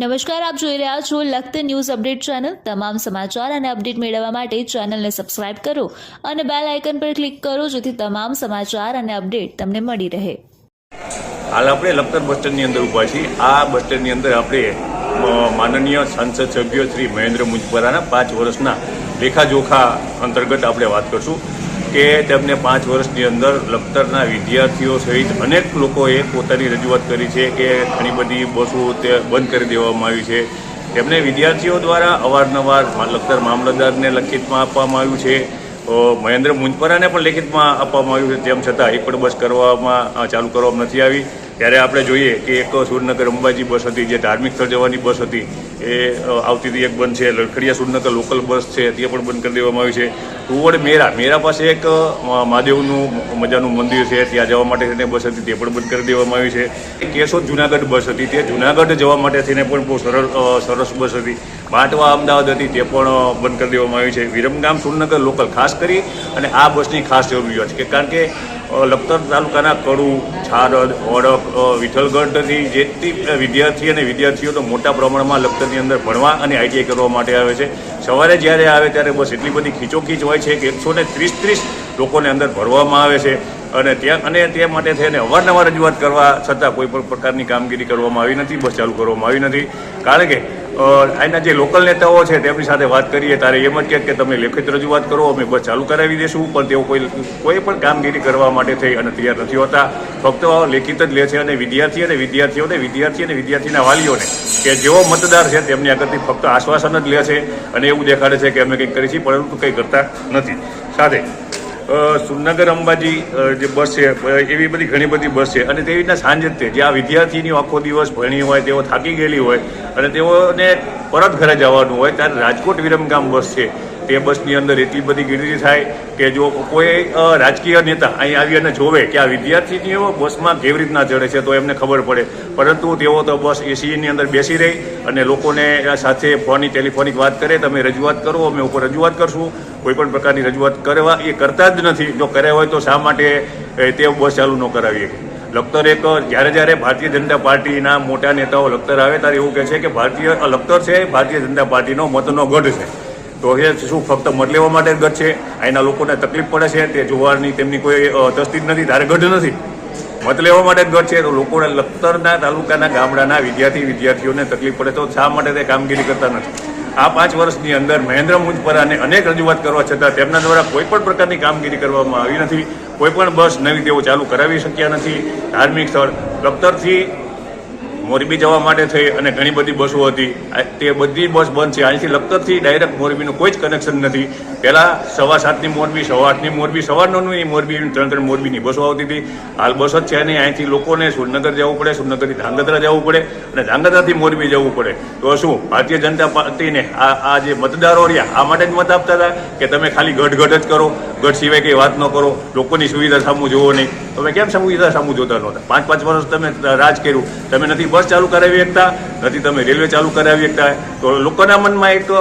નમસ્કાર, આપ જોઈ રહ્યા છો લખત ન્યૂઝ અપડેટ ચેનલ. તમામ સમાચાર અને અપડેટ મેળવવા માટે ચેનલને સબસ્ક્રાઇબ કરો અને બેલ આઇકન પર ક્લિક કરો જેથી તમામ સમાચાર અને અપડેટ તમને મળી રહે. હાલ આપણે લખતર બસ સ્ટેન્ડની અંદર ઊભા છીએ. આ બસ સ્ટેન્ડની અંદર આપણે માનનીય સાંસદ સભ્ય શ્રી મહેન્દ્ર મુંજપરાના પાંચ વર્ષના લેખાજોખા અંતર્ગત આપણે વાત કરશું. કે તેમને પાંચ વર્ષની અંદર લખતરના વિદ્યાર્થીઓ સહિત અનેક લોકોએ પોતાની રજૂઆત કરી છે કે ઘણી બધી બસો તે બંધ કરી દેવામાં આવી છે. તેમને વિદ્યાર્થીઓ દ્વારા અવારનવાર લખતર મામલતદારને લખિતમાં આપવામાં આવ્યું છે. મહેન્દ્ર મુંજપરાને પણ લેખિતમાં આપવામાં આવ્યું છે. તેમ છતાં એક પણ બસ કરવામાં ચાલુ કરવામાં નથી આવી. ત્યારે આપણે જોઈએ કે એક સુરનગર અંબાજી બસ હતી, જે ધાર્મિક સ્થળ જવાની બસ હતી, એ આવતી હતી એક બંધ છે. લડખડિયા સુરનગર લોકલ બસ છે તે પણ બંધ કરી દેવામાં આવી છે. ટુવર્ડ મેરા મેરા પાસે એક મહાદેવનું મજાનું મંદિર છે, ત્યાં જવા માટે થઈને બસ હતી, તે પણ બંધ કરી દેવામાં આવી છે. કેશોદ જુનાગઢ બસ હતી, તે જુનાગઢ જવા માટે થઈને પણ બહુ સરળ સરસ બસ હતી. બાંટવા અમદાવાદ હતી, તે પણ બંધ કરી દેવામાં આવી છે. વિરમગામ સુરનગર લોકલ ખાસ કરી અને આ બસની ખાસ જરૂરિયાત છે. કારણ કે લખતર તાલુકાના કડુ છારદ અ, વિઠ્ઠલગઢથી જેટલી વિદ્યાર્થી અને વિદ્યાર્થીઓ તો મોટા પ્રમાણમાં લખતરની અંદર ભણવા અને આઈટીઆઈ કરવા માટે આવે છે. સવારે જ્યારે આવે ત્યારે બસ એટલી બધી ખીચોખીચ હોય છે કે એકસો ને ત્રીસ ત્રીસ લોકોને અંદર ભરવામાં આવે છે. અને ત્યાં અને તે માટે થઈને અવારનવાર રજૂઆત કરવા છતાં કોઈ પણ પ્રકારની કામગીરી કરવામાં આવી નથી બસ ચાલુ કરવામાં આવી નથી. કારણ કે અહીંના જે લોકલ નેતાઓ છે, તેમની સાથે વાત કરીએ ત્યારે એમ જ કે તમે લેખિત રજૂઆત કરો, અમે બસ ચાલુ કરાવી દઈશું પણ તેઓ કોઈ કોઈ પણ કામગીરી કરવા માટે થઈ અને તૈયાર નથી હોતા. ફક્ત લેખિત જ લે છે અને વિદ્યાર્થી અને વિદ્યાર્થીઓને, વિદ્યાર્થી અને વિદ્યાર્થીના વાલીઓને, કે જેઓ મતદાર છે, તેમની આગળથી ફક્ત આશ્વાસન જ લે છે અને એવું દેખાડે છે કે અમે કંઈક કરીશું પરંતુ કંઈ કરતા નથી. સાથે સુરનગર અંબાજી જે બસ છે એવી બધી ઘણી બધી બસ છે. અને તેવી રીતના સાંજે તે, જે આ વિદ્યાર્થીની આખો દિવસ ભણી હોય, તેઓ થાકી ગયેલી હોય અને તેઓને પરત ઘરે જવાનું હોય, ત્યારે રાજકોટ વિરમગામ બસ છે. તે બસની અંદર એટલી બધી ગીરદી થાય કે જો કોઈ રાજકીય નેતા અહીં આવી અને જોવે કે આ વિદ્યાર્થીનીઓ બસમાં કેવી રીતના ચડે છે તો એમને ખબર પડે. પરંતુ તેઓ તો બસ એસીની અંદર બેસી રહી અને લોકોને સાથે ફોનની ટેલિફોનિક વાત કરે, તમે રજૂઆત કરો, અમે ઉપર રજૂઆત કરશું. કોઈ પણ પ્રકારની રજૂઆત કરવા એ કરતા જ નથી. જો કર્યા હોય તો શા માટે તે બસ ચાલુ ન કરાવીએ? લખતર એક, જ્યારે જ્યારે ભારતીય જનતા પાર્ટીના મોટા નેતાઓ લખતર આવે, ત્યારે એવું કહે છે કે ભારતીય લખતર છે, ભારતીય જનતા પાર્ટીનો મતનો ગઢ છે. તો એ શું ફક્ત મત લેવા માટે જ ગઢ છે અહીંના લોકોને તકલીફ પડે છે, તે જોવાની તેમની કોઈ તસ્તી જ નથી તારે ગઢ નથી. મત લેવા માટે જ ગઢ છે તો લોકોને લખતરના તાલુકાના ગામડાના વિદ્યાર્થી, વિદ્યાર્થીઓને તકલીફ પડે, તો શા માટે તે કામગીરી કરતા નથી? આ પાંચ વર્ષની અંદર મહેન્દ્ર મુંજપરાને અનેક રજૂઆત કરવા છતાં તેમના દ્વારા કોઈપણ પ્રકારની કામગીરી કરવામાં આવી નથી. કોઈપણ બસ નવી તેઓ ચાલુ કરાવી શક્યા નથી. ધાર્મિક સ્થળ લખતરથી મોરબી જવા માટે થઈ અને ઘણી બધી બસો હતી. તે બધી બસ બંધ છે. અહીંથી લખતરથી ડાયરેક્ટ મોરબીનું કોઈ જ કનેક્શન નથી. પહેલાં સવા સાતની મોરબી, સવા આઠની મોરબી સવારનોની મોરબી, ત્રણ ત્રણ મોરબીની બસો આવતી હતી. હાલ બસ જ છે નહીં. અહીંથી લોકોને સુરનગર જવું પડે સુરનગરથી ધાંગધ્રા જવું પડે. અને ધ્રાંગધ્રાથી મોરબી જવું પડે. તો શું, ભારતીય જનતા પાર્ટીને આ આ જે મતદારો રહ્યા, આ માટે જ મત આપતા હતા કે તમે ખાલી ગઢ જ કરો? ગઢ સિવાય કંઈ વાત ન કરો? લોકોની સુવિધા સામું જોવો નહીં. તમે કેમ સુવિધા સામું જોતા નહોતા? પાંચ પાંચ વર્ષ તમે રાજ કર્યું. તમે નથી બસ ચાલુ કરાવી શકતા નથી તમે રેલવે ચાલુ કરાવી શકતા તો લોકોના મનમાં એક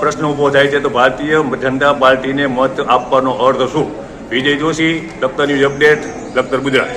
પ્રશ્ન ઊભો થાય છે, તો ભારતીય જનતા પાર્ટીને મત આપવાનો અર્થ શું? વિજય જોશી દફ્તર ન્યૂઝ અપડેટ દફ્તર ગુજરાત.